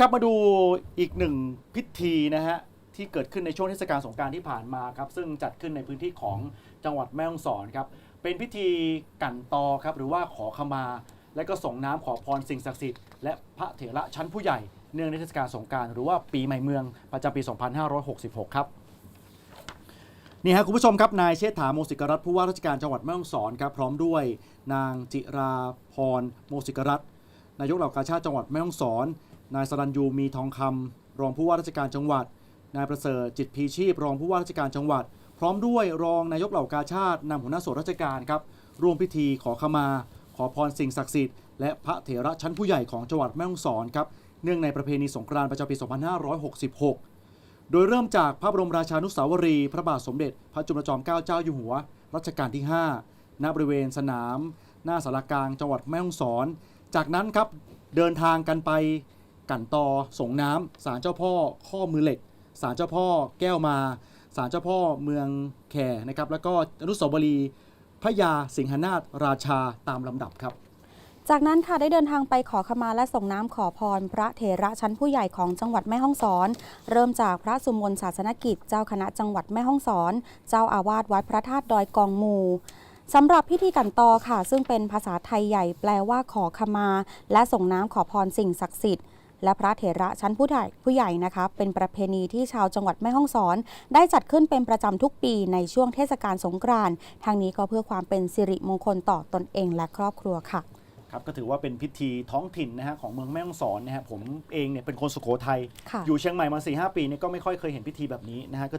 ครับมาดูอีกหนึ่งพิธีนะฮะที่เกิดขึ้นในช่วงเทศกาลสงกรารที่ผ่านมาครับซึ่งจัดขึ้นในพื้นที่ของจังหวัดแม่ฮ่องสอนครับเป็นพิธีกั่นตอครับหรือว่าขอขมา และก็ส่งน้ำขอพรสิ่งศักดิ์สิทธิ์และพระเถระชั้นผู้ใหญ่เนื่องในเทศกาลสงการหรือว่าปีใหม่เมืองประจำปี 2566 ครับนี่ฮะคุณผู้ชมครับนายเชษฐาโมสิกรัตผู้ว่าราชการจังหวัดแม่ฮ่องสอนครับพร้อมด้วย นางจิราพรโมสิกรัตนายกเหล่ากาชาติจังหวัดแม่ฮ่องสอน นายสรัญยูมีทองคำรองผู้ว่าราชการจังหวัด นายประเสริฐจิตพีชีพ รองผู้ว่าราชการจังหวัด พร้อมด้วยรองนายกเหล่ากาชาตินำหัวหน้าส่วนราชการครับร่วมพิธีขอขมา ขอพรสิ่งศักดิ์สิทธิ์และพระเถระชั้นผู้ใหญ่ของจังหวัดแม่ฮ่องสอนครับเนื่องในประเพณีสงกรานต์ประจำปี 2566 โดยเริ่มจากพระบรมราชานุสาวรีพระบาทสมเด็จ พระจุลจอมเกล้าเจ้าอยู่หัวรัชกาลที่ 5 ณ บริเวณสนาม หน้าสารกลางจังหวัดแม่ฮ่องสอน จากนั้นครับเดินทางกันไป กันตอส่งน้ำศาลเจ้าพ่อข้อมือเหล็กศาลเจ้าพ่อแก้วมาศาลเจ้าพ่อเมืองแขนะครับแล้วก็อนุสาวรีย์พระยาสิงหนาถราชาตามลำดับครับจากนั้นค่ะได้เดินทางไปขอขมาและส่งน้ำขอพร พระเถระชั้นผู้ใหญ่ของจังหวัดแม่ฮ่องสอน เริ่มจากพระสุมนศาสนกิจ เจ้าคณะจังหวัดแม่ฮ่องสอน เจ้าอาวาสวัดพระธาตุดอยกองมูสำหรับพิธีกันตอค่ะ ซึ่งเป็นภาษาไทยใหญ่แปลว่าขอขมา และส่งน้ำขอพรสิ่งศักดิ์สิทธิ์ และพระเถระชั้นผู้ใหญ่ผู้ใหญ่นะคะเป็นประเพณีที่ชาวจังหวัดแม่ฮ่องสอน ได้จัดขึ้นเป็นประจำทุกปีในช่วงเทศกาลสงกรานต์ทางนี้ก็เพื่อความเป็นสิริมงคลต่อตนเองและครอบครัวค่ะครับก็ถือว่าเป็นพิธีท้องถิ่นนะฮะของเมืองแม่ฮ่องสอนนะฮะผมเองเนี่ยเป็นคนสุโขทัยค่ะอยู่เชียงใหม่มา4ีหปีเนี่ยก็ไม่ค่อยเคยเห็นพิธีแบบนี้นะฮะก็